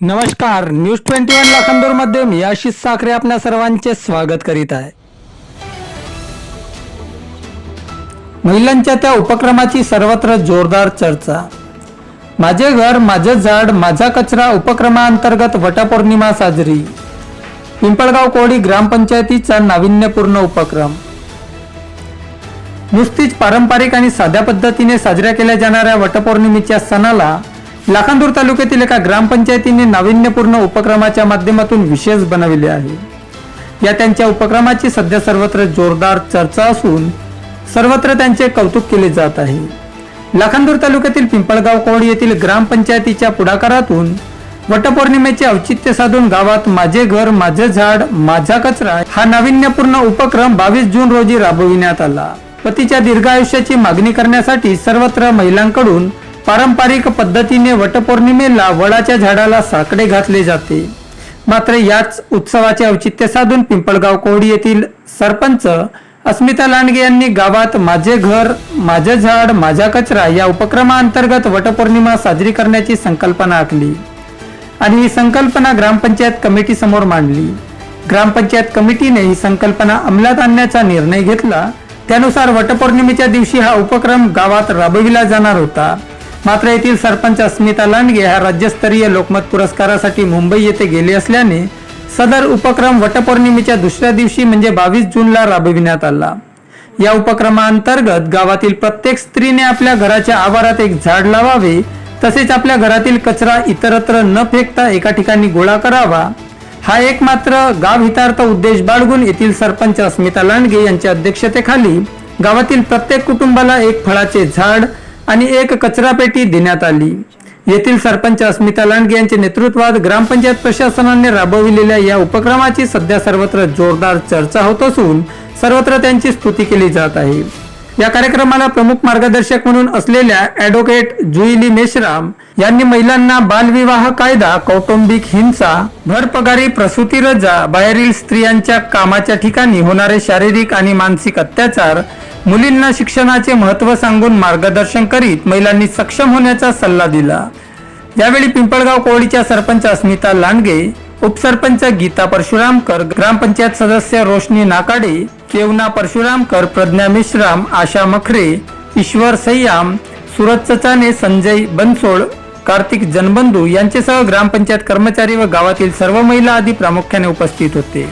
नमस्कार news twenty one लाखांदूरमध्ये मी आशिष साखरे आपल्या सर्वांचे स्वागत करीत आहे. महिलांच्या त्या उपक्रमाची सर्वत्र जोरदार चर्चा. माझे घर माझे झाड माझा कचरा उपक्रमाअंतर्गत वटपौर्णिमा साजरी. पिंपळगाव कोळी ग्रामपंचायतीचा नाविन्यपूर्ण उपक्रम. नुसतीच पारंपरिक आणि साध्या पद्धतीने साजऱ्या केल्या जाणाऱ्या वटपौर्णिमेच्या सणाला लाखांदूर तालुक्यातील एका ग्रामपंचायतीने नाविन्यपूर्ण उपक्रमाच्या माध्यमातून विशेष बनविले आहे. या त्यांच्या उपक्रमाची सध्या सर्वत्र जोरदार चर्चा असून सर्वत्र त्यांचे कौतुक केले जात आहे. लाखांदूर तालुक्यातील पिंपळगाव कोड येथील ग्रामपंचायतीच्या पुढाकारातून वटपौर्णिमेचे औचित्य साधून गावात माझे घर माझे झाड माझा कचरा हा नाविन्यपूर्ण उपक्रम बावीस जून रोजी राबविण्यात आला. पतीच्या दीर्घायुष्याची मागणी करण्यासाठी सर्वत्र महिलांकडून पारंपरिक पद्धतीने वटपौर्णिमेला वडाच्या झाडाला साकडे घातले जाते. मात्र याच उत्सवाचे औचित्य साधून पिंपळगाव कोहडी येथील सरपंच अस्मिता लांडगे यांनी गावात माझे घर माझे झाड माझा कचरा या उपक्रमाअंतर्गत वटपौर्णिमा साजरी करण्याची संकल्पना आखली. आणि ही संकल्पना ग्रामपंचायत कमिटी समोर मांडली. ग्रामपंचायत कमिटीने ही संकल्पना अंमलात आणण्याचा निर्णय घेतला. त्यानुसार वटपौर्णिमेच्या दिवशी हा उपक्रम गावात राबविला जाणार होता. मात्र येथील सरपंच अस्मिता लांडगे ह्या राज्यस्तरीय लोकमत पुरस्कारासाठी मुंबई येथे गेले असल्याने सदर उपक्रम वटपौर्णिमेच्या दुसऱ्या दिवशी म्हणजे बावीस जूनला राबविण्यात आला. या उपक्रमाअंतर्गत गावातील प्रत्येक स्त्रीने आपल्या घराच्या आवारात एक झाड लावावे तसेच आपल्या घरातील कचरा इतरत्र न फेकता एका ठिकाणी गोळा करावा. हा एक मात्र गाव हितार्थ उद्देश बाळगून येथील सरपंच अस्मिता लांडगे यांच्या अध्यक्षतेखाली गावातील प्रत्येक कुटुंबाला एक फळाचे झाड आणि एक कचरा पेटी देण्यात आली. येथील सरपंच अस्मिता लांडगे यांचे नेतृत्वात ग्रामपंचायत प्रशासनाने राबविलेल्या या उपक्रमाची सध्या सर्वत्र जोरदार चर्चा होत असून सर्वत्र त्यांची स्तुती केली जात आहे. या कार्यक्रमाला प्रमुख मार्गदर्शक म्हणून असलेल्या ऍडव्होकेट जुईली मेश्राम यांनी महिलांना बालविवाह कायदा कौटुंबिक हिंसा भरपगारी प्रसूती रजा बाहेरील स्त्रियांच्या कामाच्या ठिकाणी होणारे शारीरिक आणि मानसिक अत्याचार मुलींना शिक्षणाचे महत्त्व सांगून मार्गदर्शन करीत महिलांनी सक्षम होण्याचा सल्ला दिला. यावेळी पिंपळगाव कोळीच्या सरपंच अस्मिता लांडगे उपसरपंच गीता परशुरामकर ग्रामपंचायत सदस्य रोशनी नाकाडे केवना परशुरामकर प्रज्ञा मिश्राम आशा मखरे ईश्वर सय्याम सुरज चचाने संजय बनसोड कार्तिक जनबंधू यांच्यासह ग्रामपंचायत कर्मचारी व गावातील सर्व महिला आदी प्रामुख्याने उपस्थित होते.